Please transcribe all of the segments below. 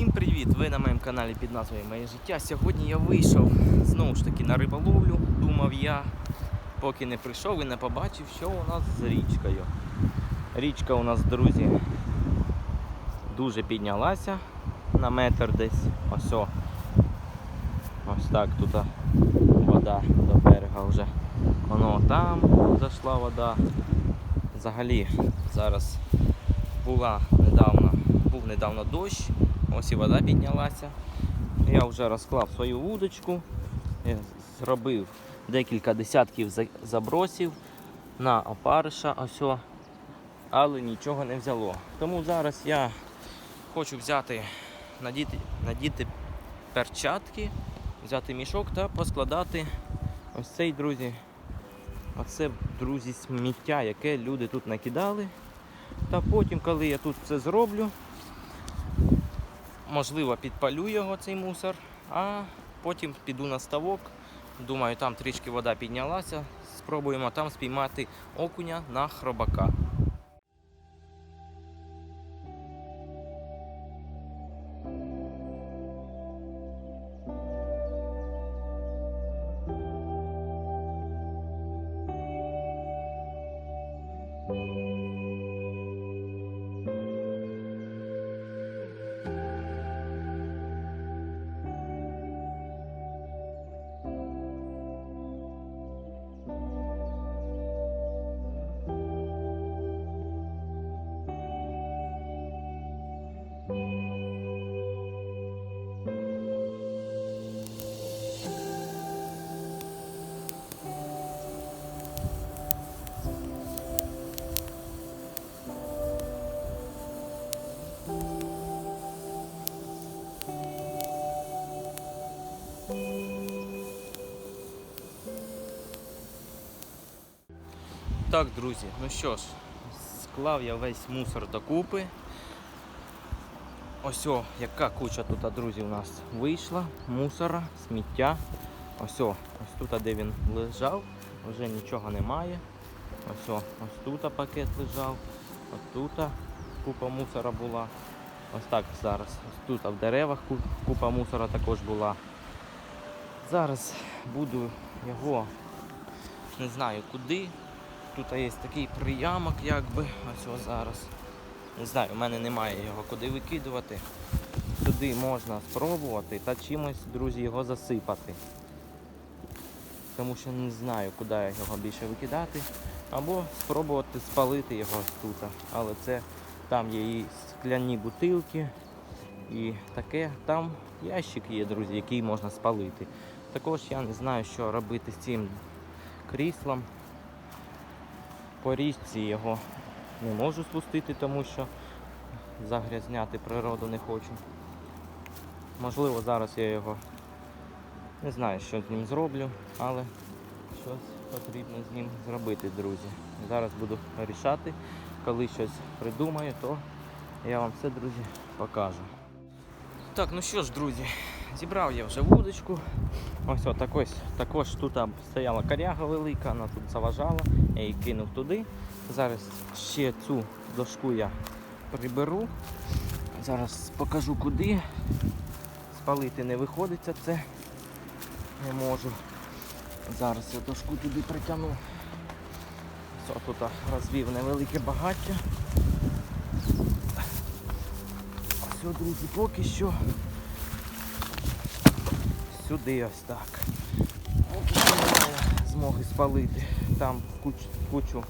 Всім привіт! Ви на моєму каналі під назвою Моє життя. Сьогодні я вийшов знову ж таки на риболовлю, думав я, поки не прийшов і не побачив, що у нас з річкою. Річка у нас, друзі, дуже піднялася на метр десь. Ось. о. Ось так тут вода до берега вже. Воно там зайшла вода. Взагалі зараз була недавно, був недавно дощ, ось і вода піднялася. Я вже розклав свою вудочку, зробив декілька десятків забросів на опариша, ось, але нічого не взяло. Тому зараз я хочу взяти, надіти, надіти перчатки, взяти мішок та поскладати ось цей, друзі. Оце, друзі, сміття, яке люди тут накидали. Та потім, коли я тут це зроблю, можливо, підпалю його цей мусор, а потім піду на ставок. Думаю, там трішки вода піднялася. Спробуємо там спіймати окуня на хробака. Так, друзі, ну що ж, склав я весь мусор докупи. Ось о, яка куча тут, друзі, у нас вийшла. Мусора, сміття. Ось о, ось тут, де він лежав, вже нічого немає. Ось о, ось тут пакет лежав, ось тут купа мусора була. Ось так зараз. Ось тут в деревах купа мусора також була. Зараз буду його не знаю куди. Тут є такий приямок, якби. Ось ось зараз. Не знаю, у мене немає його куди викидувати. Туди можна спробувати та чимось, друзі, його засипати. Тому що не знаю, куди його більше викидати. Або спробувати спалити його тут. Але це там є і скляні бутилки, і таке. Там ящик є, друзі, який можна спалити. Також я не знаю, що робити з цим кріслом по річці його не можу спустити, тому що загрязняти природу не хочу. Можливо, зараз я його не знаю, що з ним зроблю, але щось потрібно з ним зробити, друзі. Зараз буду вирішати. Коли щось придумаю, то я вам все, друзі, покажу. Так, ну що ж, друзі, зібрав я вже вудочку. Ось о, так ось, також тут стояла коряга велика, вона тут заважала, я її кинув туди. Зараз ще цю дошку я приберу. Зараз покажу куди. Спалити не виходиться це. Не можу. Зараз я дошку туди притягну. Все, тут розвів невелике багаття. Все, друзі, поки що сюди ось так. Змоги спалити. Там куч, кучу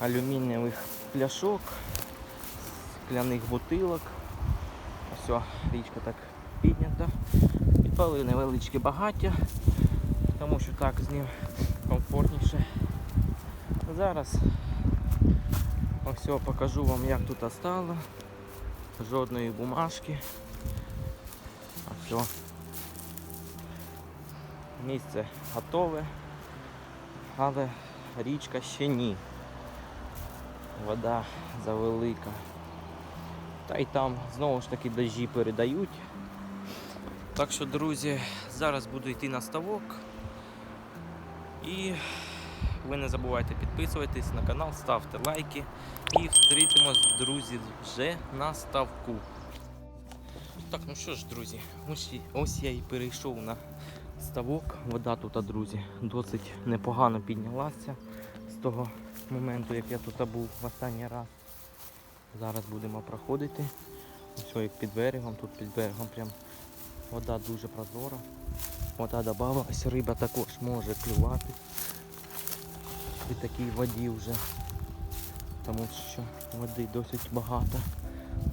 алюмінієвих пляшок, скляних бутилок. Ось річка так піднята. Підпалив невеличке багаття, тому що так з ним комфортніше. Зараз ось покажу вам як тут стало. Жодної бумажки. Ось о. Місце готове, але річка ще ні. Вода завелика. Та й там знову ж таки дощі передають. Так що, друзі, зараз буду йти на ставок. І ви не забувайте підписуватись на канал, ставте лайки. І зустрітимось, друзі, вже на ставку. Так, ну що ж, друзі, ось, ось я і перейшов на ставок. Вода тут, друзі, досить непогано піднялася з того моменту, як я тут був в останній раз. Зараз будемо проходити. Ось як під берегом, тут під берегом прям вода дуже прозора. Вода додавалась, риба також може клювати при такій воді вже. Тому що води досить багато.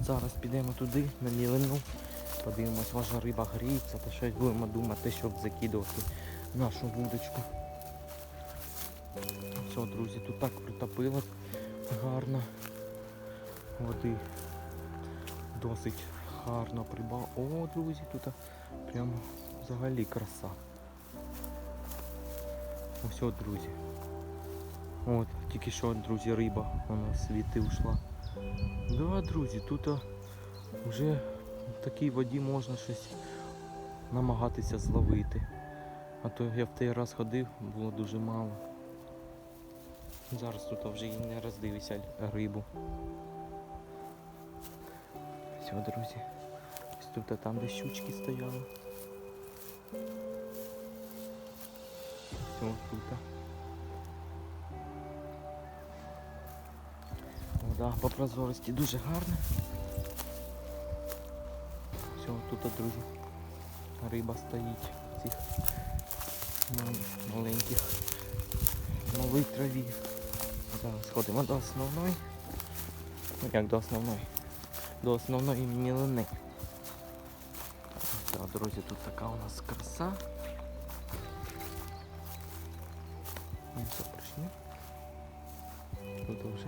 Зараз підемо туди, на мілину. Подивимось, може риба гріється, та щось будемо думати, щоб закидувати нашу вудочку. Все, друзі, тут так притопило гарно. Води досить гарно прибав. О, друзі, тут прямо взагалі краса. Ось друзі. От, тільки що, друзі, риба вона звідти ушла. Да, друзі, тут вже такій воді можна щось намагатися зловити. А то я в той раз ходив, було дуже мало. Зараз тут вже і не роздивися рибу. Все, друзі. Ось тут а там, де щучки стояли. Все, тут. Вода по прозорості дуже гарна. Все, тут, друзі, риба стоїть цих маленьких малій траві. Зараз сходимо до основної. Ну як до основної? До основної мілини. Так, друзі, тут така у нас краса. Ну, все прийшли. Тут вже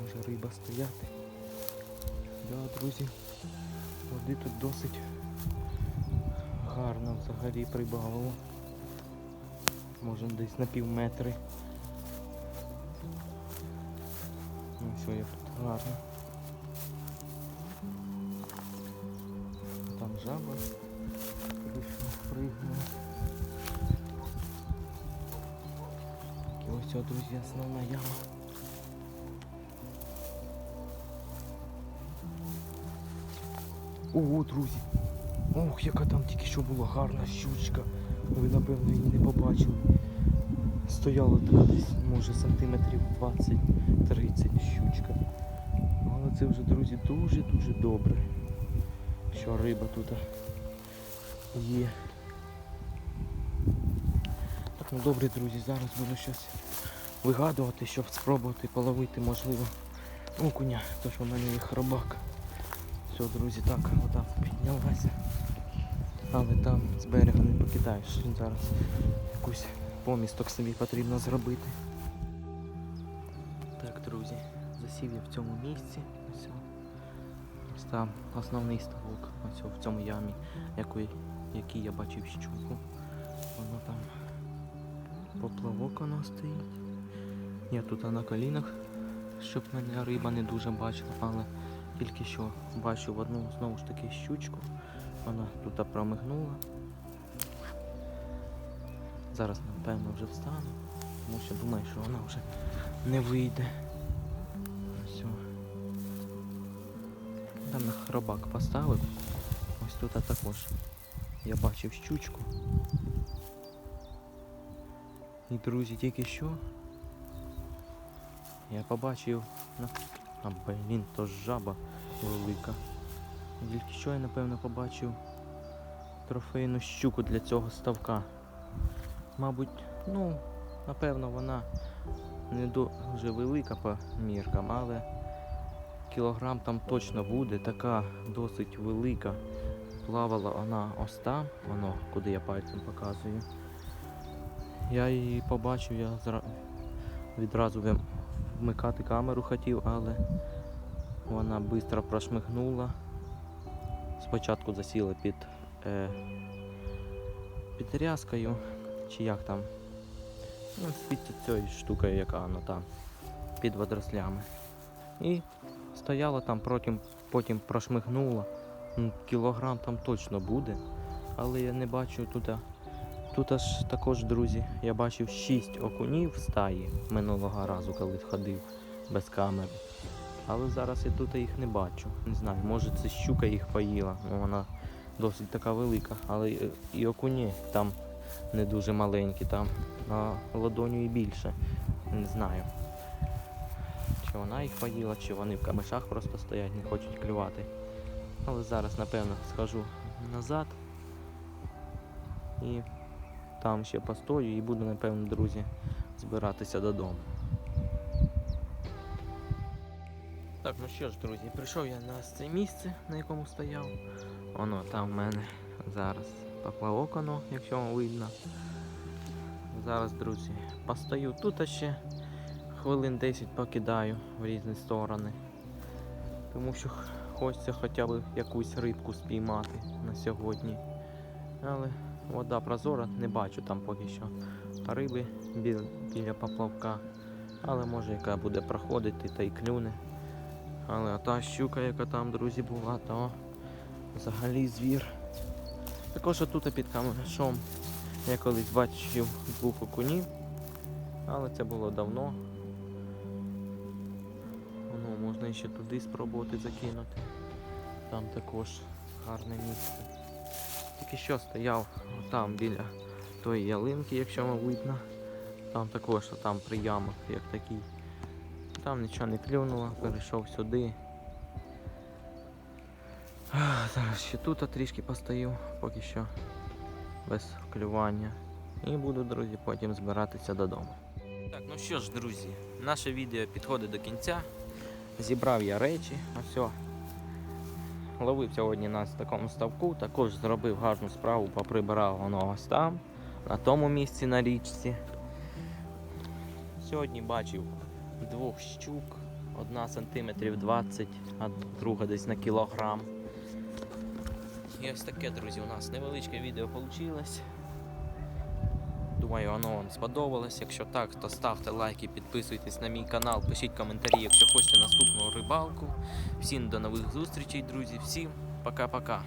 може риба стояти. Да, друзі, води тут досить гарно взагалі прибавило. Може десь на пів метри. Ну все, як тут гарно. Там жаба пригнула. І ось, о, друзі, основна яма. Ого, друзі. Ох, яка там тільки що була гарна щучка. Ви напевно її не побачили. Стояла десь, може, сантиметрів 20-30 щучка. Ну, Але це вже, друзі, дуже-дуже добре, що риба тут є. Так, ну добре, друзі, зараз буду щось вигадувати, щоб спробувати половити, можливо, окуня, тому що в мене є хробак. Все, друзі, так, вода піднялася. Але там з берега не покидаєш. Зараз якусь помісток собі потрібно зробити. Так, друзі, засів я в цьому місці. Ось, ось там основний ставок, ось в цьому ямі, який, який я бачив щуку. Воно там поплавок воно стоїть. Я тут на колінах, щоб мене риба не дуже бачила, але тільки що бачу в одну знову ж таки щучку. Вона тут промигнула. Зараз, напевно, вже встану, тому що думаю, що вона вже не вийде. Все. Там на хробак поставив. Ось тут також я бачив щучку. І друзі, тільки що я побачив на а блін, то жаба велика. Тільки що я напевно побачив трофейну щуку для цього ставка. Мабуть, ну, напевно, вона не дуже велика по міркам, але кілограм там точно буде, така досить велика. Плавала вона ось там, воно, куди я пальцем показую. Я її побачив, я зра... відразу вмикати камеру хотів, але вона швидко прошмигнула. Спочатку засіла під, е, під рязкою, чи як там. Ну, під цією штукою, яка вона там, під водорослями. І стояла там, потім, потім прошмигнула. Ну, Кілограм там точно буде, але я не бачу тут. Тут аж також, друзі, я бачив 6 окунів в стаї минулого разу, коли ходив без камери. Але зараз я тут їх не бачу. Не знаю, може це щука їх поїла. Ну, вона досить така велика. Але і- окуні там не дуже маленькі, там на ладоню і більше. Не знаю. Чи вона їх поїла, чи вони в камешах просто стоять, не хочуть клювати. Але зараз, напевно, схожу назад і там ще постою і буду, напевно, друзі, збиратися додому. Так, ну що ж, друзі, прийшов я на це місце, на якому стояв. Воно там в мене зараз поплавок, воно, якщо вам видно. Зараз, друзі, постою тут ще хвилин 10 покидаю в різні сторони. Тому що хочеться хоча б якусь рибку спіймати на сьогодні. Але вода прозора, не бачу там поки що риби біля, біля поплавка. Але може яка буде проходити та й клюне. Але та щука, яка там, друзі, була, то взагалі звір. Також тут під камешом я колись бачив двох окунів, але це було давно. Ну, можна ще туди спробувати закинути. Там також гарне місце. Тільки що стояв там біля тої ялинки, якщо вам видно. Там також там приямок, як такий. Там нічого не клюнуло, перейшов сюди. Зараз ще тут трішки постою, поки що без клювання. І буду, друзі, потім збиратися додому. Так, ну що ж, друзі, наше відео підходить до кінця. Зібрав я речі, ось. Ловив сьогодні нас в такому ставку, також зробив гарну справу, поприбирав воно ось там, на тому місці на річці. Сьогодні бачив двох щук, одна сантиметрів 20, а друга десь на кілограм. І ось таке, друзі, у нас невеличке відео вийшло. Думаю, воно вам сподобалось. Якщо так, то ставте лайки, підписуйтесь на мій канал, пишіть коментарі, якщо хочете наступну рибалку. Всім до нових зустрічей, друзі. Всім пока-пока.